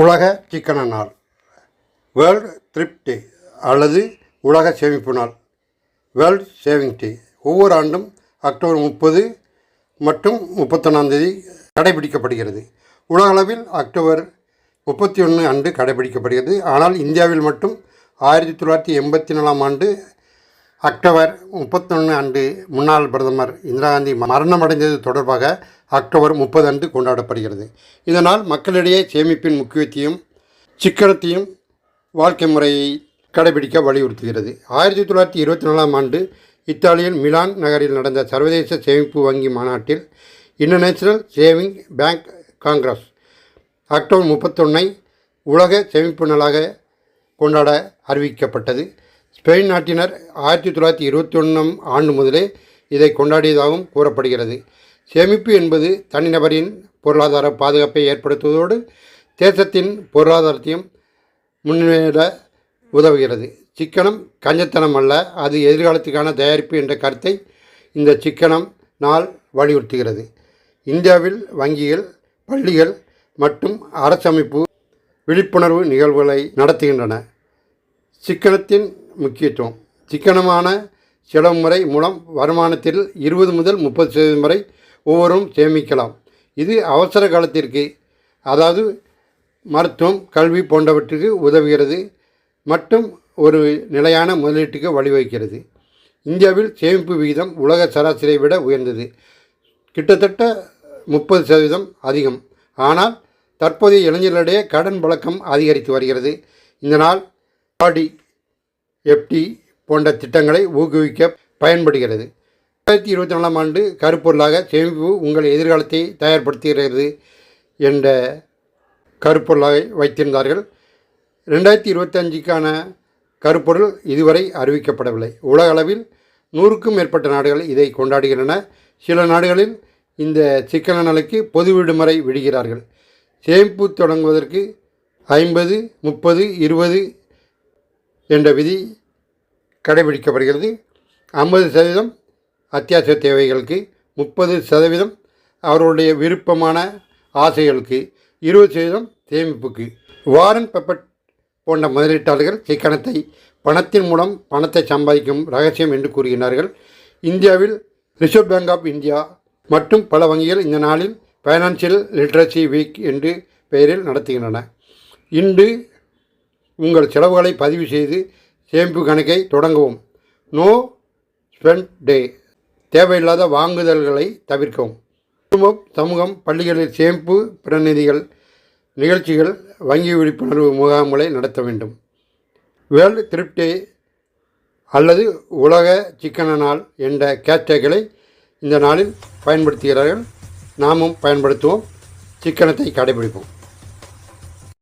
உலக சிக்கன நாள் வேர்ல்டு த்ரிப் டே அல்லது உலக சேமிப்பு நாள் வேர்ல்ட் சேவிங் டே ஒவ்வொரு ஆண்டும் அக்டோபர் முப்பது மற்றும் முப்பத்தொன்னாந்தேதி கடைபிடிக்கப்படுகிறது. உலகளவில் அக்டோபர் முப்பத்தி ஒன்று அன்று கடைபிடிக்கப்படுகிறது. ஆனால் இந்தியாவில் மட்டும் ஆயிரத்தி தொள்ளாயிரத்தி எண்பத்தி நாலாம் ஆண்டு அக்டோபர் முப்பத்தொன்று அன்று முன்னாள் பிரதமர் இந்திரா காந்தி மரணமடைந்தது தொடர்பாக அக்டோபர் முப்பது அன்று கொண்டாடப்படுகிறது. இதனால் மக்களிடையே சேமிப்பின் முக்கியத்தையும் சிக்கனத்தையும் வாழ்க்கை முறையை கடைபிடிக்க வலியுறுத்துகிறது. ஆயிரத்தி தொள்ளாயிரத்தி இருபத்தி நாலாம் ஆண்டு இத்தாலியின் மிலான் நகரில் நடந்த சர்வதேச சேமிப்பு வங்கி மாநாட்டில் international saving bank congress October முப்பத்தொன்னை உலக சேமிப்பு நாளாக கொண்டாட அறிவிக்கப்பட்டது. ஸ்பெயின் நாட்டினர் ஆயிரத்தி தொள்ளாயிரத்தி இருபத்தி ஒன்றாம் ஆண்டு முதலே இதை கொண்டாடியதாகவும் கூறப்படுகிறது. சேமிப்பு என்பது தனிநபரின் பொருளாதார பாதுகாப்பை ஏற்படுத்துவதோடு தேசத்தின் பொருளாதாரத்தையும் முன்னேற உதவுகிறது. சிக்கனம் கஞ்சத்தனம் அல்ல அது எதிர்காலத்துக்கான தயாரிப்பு என்ற கருத்தை இந்த சிக்கனம் நாள் வலியுறுத்துகிறது. இந்தியாவில் வங்கிகள் பள்ளிகள் மற்றும் அரசமைப்பு விழிப்புணர்வு நிகழ்வுகளை நடத்துகின்றன. சிக்கனத்தின் முக்கியத்துவம். சிக்கனமான செலவு முறை மூலம் வருமானத்தில் இருபது முதல் முப்பது சதவீதம் வரை ஒவ்வொரும் சேமிக்கலாம். இது அவசர காலத்திற்கு அதாவது மருத்துவம் கல்வி போன்றவற்றுக்கு உதவுகிறது. மற்றும் ஒரு நிலையான முதலீட்டுக்கு வழிவகுக்கிறது. இந்தியாவில் சேமிப்பு விகிதம் உலக சராசரியை விட உயர்ந்தது. கிட்டத்தட்ட முப்பது சதவீதம் அதிகம். ஆனால் தற்போதைய இளைஞர்களிடையே கடன் பழக்கம் அதிகரித்து வருகிறது. இதனால் ஆடி எஃப்டி போன்ற திட்டங்களை ஊக்குவிக்க பயன்படுகிறது. ரெண்டாயிரத்தி இருபத்தி நாலாம் ஆண்டு கருப்பொருளாக சேமிப்பு உங்கள் எதிர்காலத்தை தயார்படுத்துகிறது என்ற கருப்பொருளாக வைத்திருந்தார்கள். ரெண்டாயிரத்தி இருபத்தஞ்சுக்கான கருப்பொருள் இதுவரை அறிவிக்கப்படவில்லை. உலக அளவில் நூறுக்கும் மேற்பட்ட நாடுகள் இதை கொண்டாடுகின்றன. சில நாடுகளில் இந்த சிக்கன நிலைக்கு பொது விடுமுறை விடுகிறார்கள். சேமிப்பு தொடங்குவதற்கு ஐம்பது முப்பது இருபது என்ற விதி கடைபிடிக்கப்படுகிறது. ஐம்பது சதவீதம் அத்தியாவசிய தேவைகளுக்கு முப்பது சதவீதம் அவர்களுடைய விருப்பமான ஆசைகளுக்கு இருபது சதவீதம் சேமிப்புக்கு. வாரன் பெப்பட் போன்ற முதலீட்டாளர்கள் சிக்கனத்தை பணத்தின் மூலம் பணத்தை சம்பாதிக்கும் ரகசியம் என்று கூறுகின்றார்கள். இந்தியாவில் ரிசர்வ் பேங்க் ஆஃப் இந்தியா மற்றும் பல வங்கிகள் இந்த நாளில் ஃபைனான்சியல் லிட்ரஸி வீக் என்று பெயரில் நடத்துகின்றன. இன்று உங்கள் செலவுகளை பதிவு செய்து சேமிப்பு கணக்கை தொடங்கவும். நோ ஸ்பெண்ட் டே தேவையில்லாத வாங்குதல்களை தவிர்க்கவும். குடும்பம் சமூகம் பள்ளிகளில் சேமிப்பு பிரதிநிதிகள் நிகழ்ச்சிகள் வங்கி விழிப்புணர்வு முகாம்களை நடத்த வேண்டும். வேர்ல்டு த்ரிப் டே அல்லது உலக சிக்கன நாள் என்ற கேஷ்டேக்களை இந்த நாளில் பயன்படுத்துகிறார்கள். நாமும் பயன்படுத்துவோம். சிக்கனத்தை கடைபிடிப்போம்.